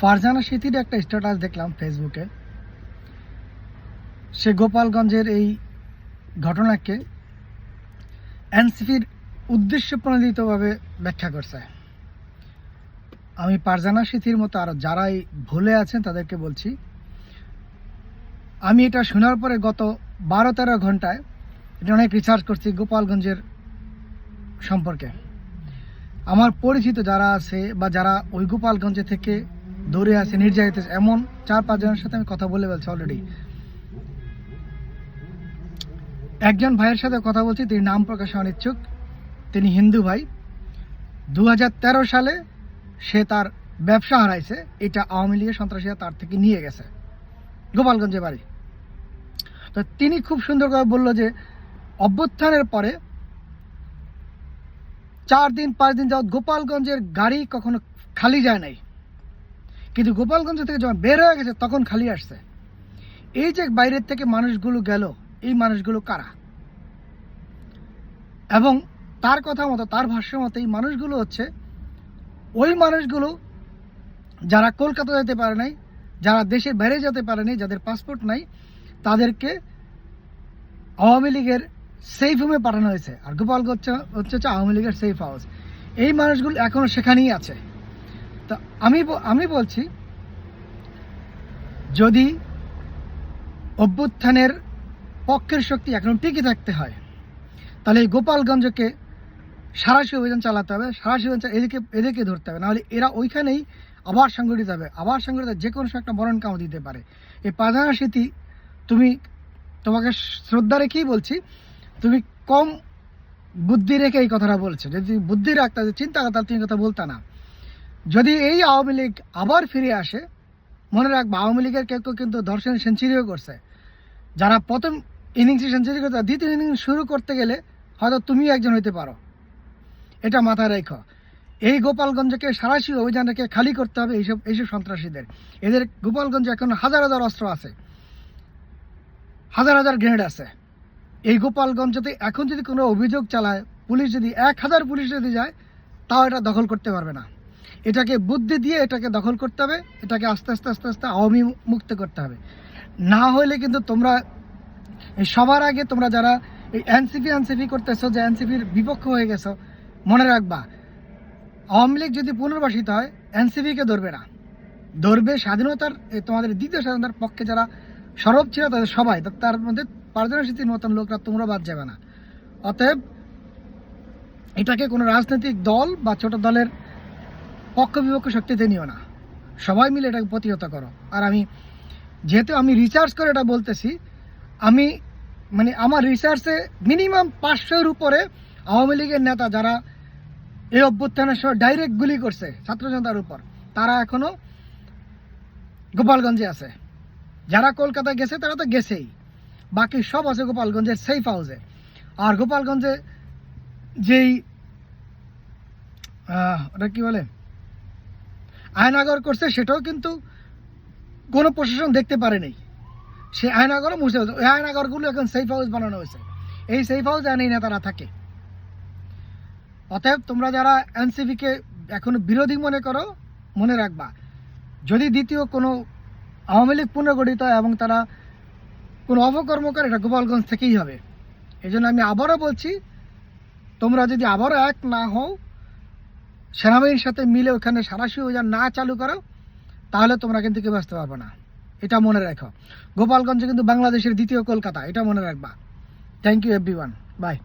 ফারজানা স্মৃতির একটা স্ট্যাটাস দেখলাম ফেসবুকে সে গোপালগঞ্জের এই ঘটনাকে এনসিপির উদ্দেশ্য প্রণোদিতভাবে ব্যাখ্যা করছে। আমি পারজানা সিথির মতো আরও যারাই ভুলে আছেন তাদেরকে বলছি, আমি এটা শোনার পরে গত বারো তেরো ঘন্টায় এটা অনেক রিসার্চ করছি গোপালগঞ্জের সম্পর্কে। আমার পরিচিত যারা আছে বা যারা ওই গোপালগঞ্জে থেকে দৌড়ে আছে, নির্যাতিত, এমন চার পাঁচজনের সাথে আমি কথা বলে বলছি অলরেডি একজন ভাইয়ের সাথে কথা বলছি, তিনি নাম প্রকাশে অনিচ্ছুক তিনি হিন্দু ভাই। দু হাজার তেরো সালে সে তার ব্যবসা হারাইছে। এটা আওয়ামী লীগের সন্ত্রাসীরা তার থেকে নিয়ে গেছে। গোপালগঞ্জে বাড়ি। তো তিনি খুব সুন্দর করে বলল যে, অভ্যুত্থানের পরে চার দিন, পাঁচ দিন যাওয়া গোপালগঞ্জের গাড়ি কখনো খালি যায় নাই। কিন্তু গোপালগঞ্জ থেকে যখন বের হয়ে গেছে, তখন খালি আসছে। এই যে বাইরের থেকে মানুষগুলো গেল, এই মানুষগুলো কারা? এবং তার কথা মতো, তার ভাষ্য মতো, এই মানুষগুলো হচ্ছে, ওই মানুষগুলো যারা কলকাতা যেতে পারে নাই, যারা দেশের বাইরে যেতে পারে নাই, যাদের পাসপোর্ট নাই, তাদেরকে আওয়ামী লীগের সেফ হোমে পাঠানো হয়েছে। আর গোপালগঞ্জ হচ্ছে- হচ্ছে আওয়ামী লীগের সেফ হাউস এই মানুষগুলো এখনও সেখানেই আছে। তো আমি আমি বলছি, যদি অভ্যুত্থানের পক্ষের শক্তি এখন টিকে থাকতে হয়, তাহলে এই গোপালগঞ্জকে সারাশি অভিযান চালাতে হবে সারাশি অভিযান চা- এদেরকে ধরতে হবে। নাহলে এরা ওইখানেই আবার সংগঠিত হবে, আবার সংগঠিত যে কোনো একটা মরণ কাম দিতে পারে। এই পাজানা স্মৃতি তুমি তোমাকে শ্রদ্ধা রেখেই বলছি, তুমি কম বুদ্ধি রেখে এই কথাটা বলছো। যদি বুদ্ধি রাখতে চিন্তা করতে তুমি কথা বলতা না। যদি এই আওয়ামী লীগ আবার ফিরে আসে, মনে রাখব, আওয়ামী লীগের কেউ কেউ কিন্তু ধর্ষণ সেঞ্চুরিও করছে। যারা প্রথম ইনিংসে সেঞ্চুরি করতে দ্বিতীয় ইনিংস শুরু করতে গেলে হয়তো তুমি একজন হইতে পারো। এটা মাথায় রেখো। এই গোপালগঞ্জকে সারাশি অভিযানকে খালি করতে হবে এইসব এইসব সন্ত্রাসীদের। এদের গোপালগঞ্জে এখন হাজার হাজার অস্ত্র আছে। হাজার হাজার গ্রেনেড আছে। এই গোপালগঞ্জতে এখন যদি কোনো অভিযোগ চালায়, পুলিশ যদি এক হাজার পুলিশ যদি যায়, তাও এটা দখল করতে পারবে না। এটাকে বুদ্ধি দিয়ে এটাকে দখল করতে হবে, এটাকে আস্তে আস্তে আস্তে আস্তে আওয়ামী মুক্ত করতে হবে। না হলে কিন্তু তোমরা সবার আগে তোমরা যারা এই এনসিপি এনসিপি করতেছো, যে এনসিপির বিপক্ষ হয়ে গেছো, মনে রাখবা, আওয়ামী লীগ যদি পুনর্বাসিত হয়, এনসিপিকে ধরবে না। ধরবে স্বাধীনতার তোমাদের দ্বিতীয় স্বাধীনতার পক্ষে যারা সরব ছিল, তাদের সবাই তার মধ্যে পারদর্শী স্মৃতির মতন লোকরা তোমরা বাদ যাবে না। অতএব, এটাকে কোনো রাজনৈতিক দল বা ছোট দলের পক্ষ বিপক্ষ শক্তিতে নিও না। সবাই মিলে এটাকে প্রতিহত করো। আর আমি যেহেতু আমি রিসার্চ করে এটা বলতেছি, আমি মানে আমার রিসার্চে মিনিমাম পাঁচশোর উপরে আওয়ামী লীগের নেতা যারা এই অভ্যুত্থানের সময় ডাইরেক্ট গুলি করছে, ছাত্র জনতার উপর, তারা এখনও গোপালগঞ্জে আছে। যারা কলকাতা গেছে, তারা তো গেছেই। বাকি সব আছে গোপালগঞ্জের সেফ হাউসে আর গোপালগঞ্জে যেই ওটা কি বলে? আয়নাগর করছে সেটাও কিন্তু কোনো প্রশাসন দেখতে পারেনি। সে আয়নাগরও মুছে হয়েছে ওই আয়নাগরগুলো এখন সেফ হাউস বানানো হয়েছে। এই সেফ হাউস এই নেতারা থাকে। অতএব তোমরা যারা এনসিপিকে এখনও বিরোধী মনে করো, মনে রাখবা। যদি দ্বিতীয় কোনো আওয়ামী লীগ পুনর্গঠিত এবং তারা কোনো করে, এটা গোপালগঞ্জ থেকেই হবে। এই আমি আবারও বলছি, তোমরা যদি আবারও এক না হও সেনাবাহিনীর সাথে মিলে ওখানে সারাশি অভিযান না চালু করো, তাহলে তোমরা কিন্তু কেউ আসতে পারবে না। এটা মনে রাখো। গোপালগঞ্জ কিন্তু বাংলাদেশের দ্বিতীয় কলকাতা, এটা মনে রাখবা। Thank you every by